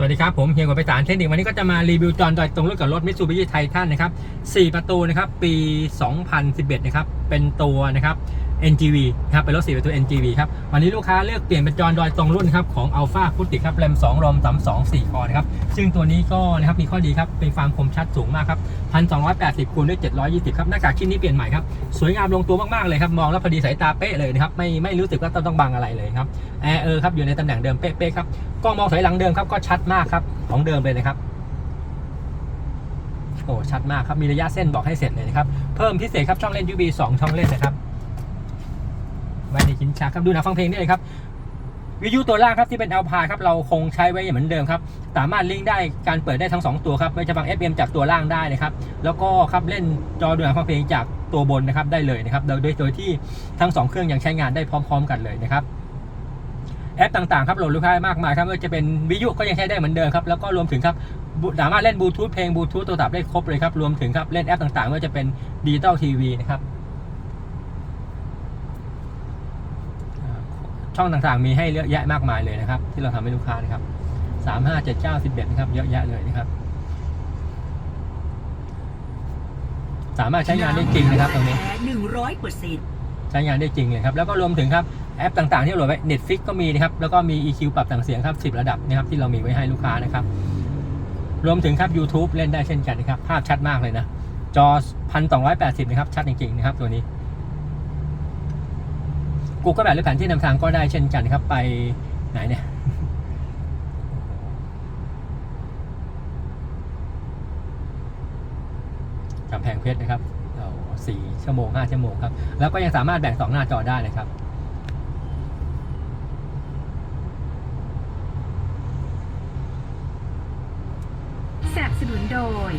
สวัสดีครับ ผมเฮียกบไปสารเทคนิควันนี้ก็จะมารีวิวจอนดอยตรงรถกับรถมิตซูบิชิไททันนะครับ4ประตูนะครับ ปี 2011 นะครับ เป็นตัวนะครับ NGV ครับเป็นรถ4ประตู NGV ครับวันนี้ลูกค้าเลือกเปลี่ยนเป็นจอนดอยตรงรุ่นครับของ Alpha ฟุติครับแรม2รอม32 4คอนะครับซึ่งตัวนี้ก็นะครับมีข้อดีครับเป็นความคมชัดสูงมากครับ1280คูณด้วย720ครับหน้ากากชิ้นนี้เปลี่ยนใหม่ครับสวยงามลงตัวมากๆเลยครับมองแล้วพอดีสายตาเป๊ะเลยนะครับไม่ไม่รู้สึกว่าต้องต้องบังอะไรเลยครับแอร์เออครับอยู่ในตำแหน่งเดิมเป๊ะๆครับกล้องมองถอยหลังเดิมครับก็ชัดมากครับของเดิมเลยนะครับ โอ้ชัดมากครับ มีระยะเส้นบอกให้เสร็จเลยนะครับ เพิ่มพิเศษครับช่องเล่น USB 2 ช่องเล่นนะครับไว้ในชิ้นชักครับดูนังฟังเพลงได้เลยครับวิทยุตัวล่างครับที่เป็น a l p a ครับเราคงใช้ไว้เหมือนเดิมครับ สามารถลิงก์ได้การเปิดได้ทั้ง 2 ตัวครับไม่จะฟัง FM จากตัวล่างได้นะครับ แล้วก็ครับเล่นจอดูหนังฟังเพลงจากตัวบนนะครับได้เลยนะครับโดยโดยที่ทั้งสองเครื่องยังใช้งานได้พร้อม ๆ กันเลยนะครับแอปต่างๆครับโหลดลูกค้ามากมายครับไม่ว่าจะเป็นวิทยุก็ยังใช้ได้เหมือนเดิมครับแล้วก็รวมถึงครับ สามารถเล่นบลูทูธเพลงบลูทูธโทรศัพท์ได้ครบเลยครับ รวมถึงครับ เล่นแอปต่างๆไม่ว่าจะเป็นดิจิตอลทีวีนะครับอ่าช่องต่างๆมีให้เยอะแยะมากมายเลยนะครับ ที่เราทำให้ลูกค้านะครับสามห้าเจ็ดเก้าสิบเอ็ดนะครับ เยอะแยะเลยนะครับ สามารถใช้งานได้จริงนะครับตรงนี้หนึ่งร้อยเปอร์เซ็นต์ใช้งานได้จริงเลยครับ แล้วก็รวมถึงครับแอปต่างๆที่โหลดไว้ Netflix ก็มีนะครับ แล้วก็มี EQ ปรับต่างเสียงครับ 10 ระดับนะครับที่เรามีไว้ให้ลูกค้านะครับ รวมถึงครับ YouTube เล่นได้เช่นกันนะครับ ภาพชัดมากเลยนะ จอ 1280 นะครับ ชัดจริง ๆ นะครับ ตัวนี้ Google แบบหรือแผนที่นำทางก็ได้เช่นกันครับ ไปไหนเนี่ย กำแพงเพชรนะครับสี่ชั่วโมงห้าชั่วโมงครับ แล้วก็ยังสามารถแบ่งสองหน้าจอได้นะครับ สนับสนุนโดย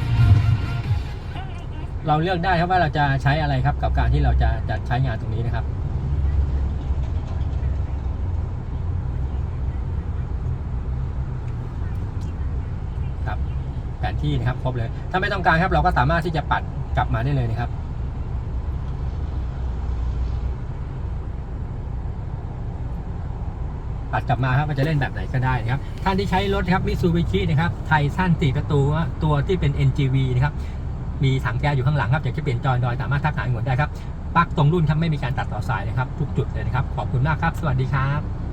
เราเลือกได้ครับว่าเราจะใช้อะไรครับกับการที่เราจะจะใช้งานตรงนี้นะครับ ครับแผนที่นะครับครบเลย ถ้าไม่ต้องการครับเราก็สามารถที่จะปัดกลับมาได้เลยนะครับ ปัดกลับมาครับมันจะเล่นแบบไหนก็ได้นะครับ ท่านที่ใช้รถครับมิซูบิชินะครับไททันสี่ประตูตัวที่เป็น NGV นะครับมีถังแก๊สอยู่ข้างหลังครับอยากจะเปลี่ยนจอยดอยสามารถทักหาหนวดได้ครับปักตรงรุ่นครับไม่มีการตัดต่อสายนะครับทุกจุดเลยนะครับขอบคุณมากครับ สวัสดีครับ